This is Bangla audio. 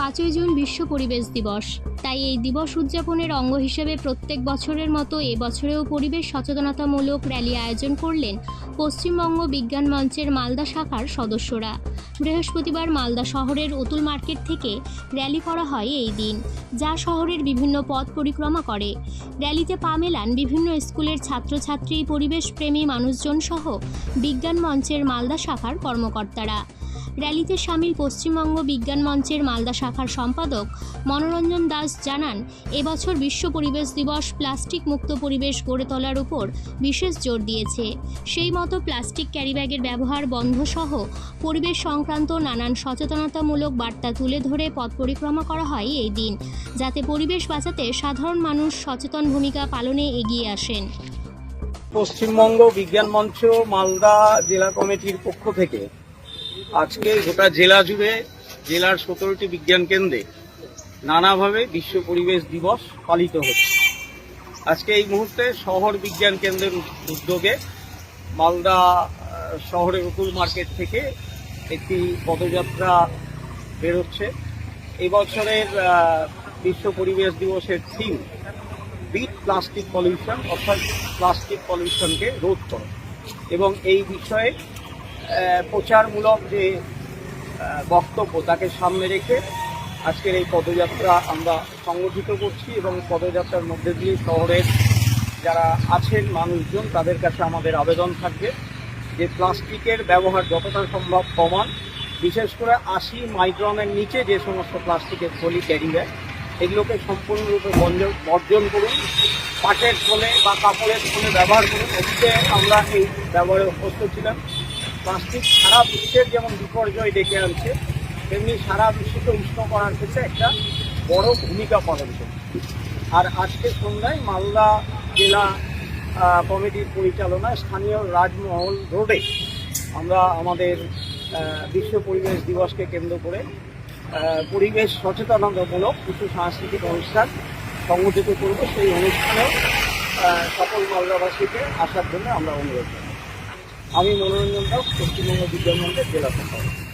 পাঁচই জুন বিশ্ব পরিবেশ দিবস। তাই এই দিবস উদযাপনের অঙ্গ হিসেবে প্রত্যেক বছরের মতো এবছরেও পরিবেশ সচেতনতামূলক র্যালি আয়োজন করলেন পশ্চিমবঙ্গ বিজ্ঞান মঞ্চের মালদা শাখার সদস্যরা। বৃহস্পতিবার মালদা শহরের অতুল মার্কেট থেকে র্যালি করা হয় এই দিন, যা শহরের বিভিন্ন পথ পরিক্রমা করে। র্যালিতে পা মেলান বিভিন্ন স্কুলের ছাত্রছাত্রী, পরিবেশপ্রেমী মানুষজন সহ বিজ্ঞান মঞ্চের মালদা শাখার কর্মকর্তারা। র্যালিতে সামিল পশ্চিমবঙ্গ বিজ্ঞান মঞ্চের মালদা শাখার সম্পাদক মনোরঞ্জন দাস জানান, এবছর বিশ্ব পরিবেশ দিবস প্লাস্টিক মুক্ত পরিবেশ গড়ে তোলার উপর বিশেষ জোর দিয়েছে। সেই মতো প্লাস্টিক ক্যারিব্যাগের ব্যবহার বন্ধ সহ পরিবেশ সংক্রান্ত নানান সচেতনতামূলক বার্তা তুলে ধরে পথ পরিক্রমা করা হয় এই দিন, যাতে পরিবেশ বাঁচাতে সাধারণ মানুষ সচেতন ভূমিকা পালনে এগিয়ে আসেন। পশ্চিমবঙ্গ বিজ্ঞান মঞ্চ মালদা জেলা কমিটির পক্ষ থেকে আজকে গোটা জেলা জুড়ে জেলার সতেরোটি বিজ্ঞান কেন্দ্রে নানাভাবে বিশ্ব পরিবেশ দিবস পালিত হচ্ছে। আজকে এই মুহূর্তে শহর বিজ্ঞান কেন্দ্রের উদ্যোগে মালদা শহরের উকুল মার্কেট থেকে একটি পদযাত্রা বেরোচ্ছে। এবছরের বিশ্ব পরিবেশ দিবসের থিম বিট প্লাস্টিক পলিউশন, অর্থাৎ প্লাস্টিক পলিউশনকে রোধ করে। এবং এই বিষয়ে প্রচারমূলক যে বক্তব্য তাকে সামনে রেখে আজকের এই পদযাত্রা আমরা সংগঠিত করছি এবং পদযাত্রার মধ্যে দিয়ে শহরের যারা আছেন মানুষজন, তাদের কাছে আমাদের আবেদন থাকবে যে প্লাস্টিকের ব্যবহার যতটা সম্ভব কমান। বিশেষ করে আশি মাইক্রনের নিচে যে সমস্ত প্লাস্টিকের থলি ক্যারি ব্যাগ এগুলোকে সম্পূর্ণরূপে বর্জন বর্জন করুন। পাটের থলে বা কাপড়ের থলে ব্যবহার করুন। অতীতে আমরা এই ব্যবহারে অভ্যস্ত ছিলাম। প্লাস্টিক সারা বিশ্বের যেমন বিপর্যয় ডেকে আনছে, তেমনি সারা বিশ্বকে উষ্ণ করার ক্ষেত্রে একটা বড় ভূমিকা পালন করছে। আর আজকে সন্ধ্যায় মালদা জেলা কমিটির পরিচালনায় স্থানীয় রাজমহল রোডে আমরা আমাদের বিশ্ব পরিবেশ দিবসকে কেন্দ্র করে পরিবেশ সচেতনতামূলক কিছু সাংস্কৃতিক অনুষ্ঠান সংগঠিত করব। সেই অনুষ্ঠানেও সকল মালদাবাসীকে আসার জন্য আমরা অনুরোধ জানাই আমি মনোরঞ্জন দাস পশ্চিমবঙ্গ মন্দির জেলা সম্পাদক